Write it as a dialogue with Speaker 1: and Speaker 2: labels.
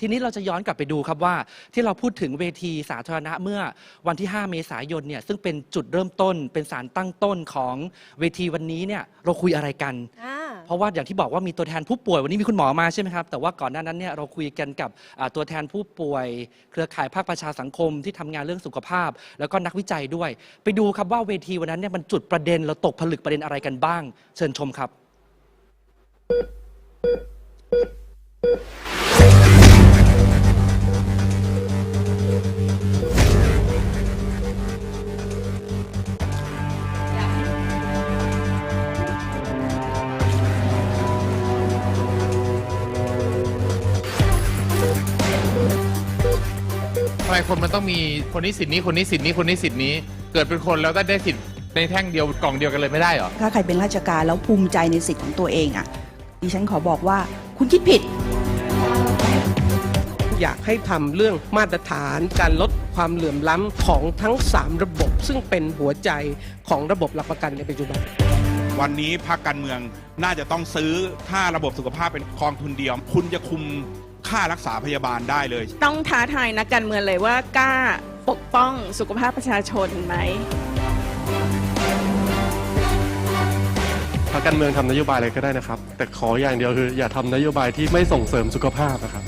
Speaker 1: ทีนี้เราจะย้อนกลับไปดูครับว่า ที่เราพูดถึงเวทีสาธารณะเมื่อวันที่ 5 เมษายนเนี่ยซึ่งเป็นจุดเริ่มต้นเป็นสารตั้งต้นของเวทีวันนี้เนี่ยเราคุยอะไรกัน
Speaker 2: อ่า
Speaker 1: เพราะว่าอย่างที่บอกว่ามีตัวแทนผู้ป่วยวันนี้มีคุณหมอมาใช่ไหมครับ แต่ว่าก่อนหน้านั้นเนี่ยเราคุยกันกับอ่าตัวแทนผู้ป่วย เครือข่ายภาคประชาสังคมที่ทำงานเรื่องสุขภาพ แล้วก็นักวิจัยด้วย ไปดูครับว่าเวทีวันนั้นเนี่ยมันจุดประเด็นเราตกผลึกประเด็นอะไรกันบ้าง เชิญชมครับ
Speaker 3: ทำไมคนมันต้องมีคนนี้สิทธิ์นี้คนนี้สิทธิ์นี้คนนี้สิทธิ์นี้ เกิดเป็นคนแล้วก็ได้สิทธิ์ในแท่งเดียวกล่องเดียวกันเลยไม่ได้เหรอ
Speaker 4: ถ้าใครเป็นราชการแล้วภูมิใจในสิทธิ์ของตัวเองอะ ดิฉันขอบอกว่าคุณคิดผิด
Speaker 5: อยากให้ทำเรื่องมาตรฐานการลดความเหลื่อมล้ำของทั้ง 3 ระบบ ซึ่งเป็นหัวใจของระบบหลักประกันในปัจจุบัน
Speaker 6: วันนี้พรรคการเมืองน่าจะต้องซื้อถ้าระบบสุขภาพเป็นกองทุนเดียว คุณจะคุม ค่ารักษาพยาบาลได้เลย
Speaker 7: ต้องท้าทายนักการเมืองเลยว่ากล้าปกป้องสุขภาพประชาชนไหม
Speaker 8: พรรคการเมืองทำนโยบายอะไรก็ได้นะครับ แต่ขออย่างเดียวคืออย่าทำนโยบายที่ไม่ส่งเสริมสุขภาพนะครับ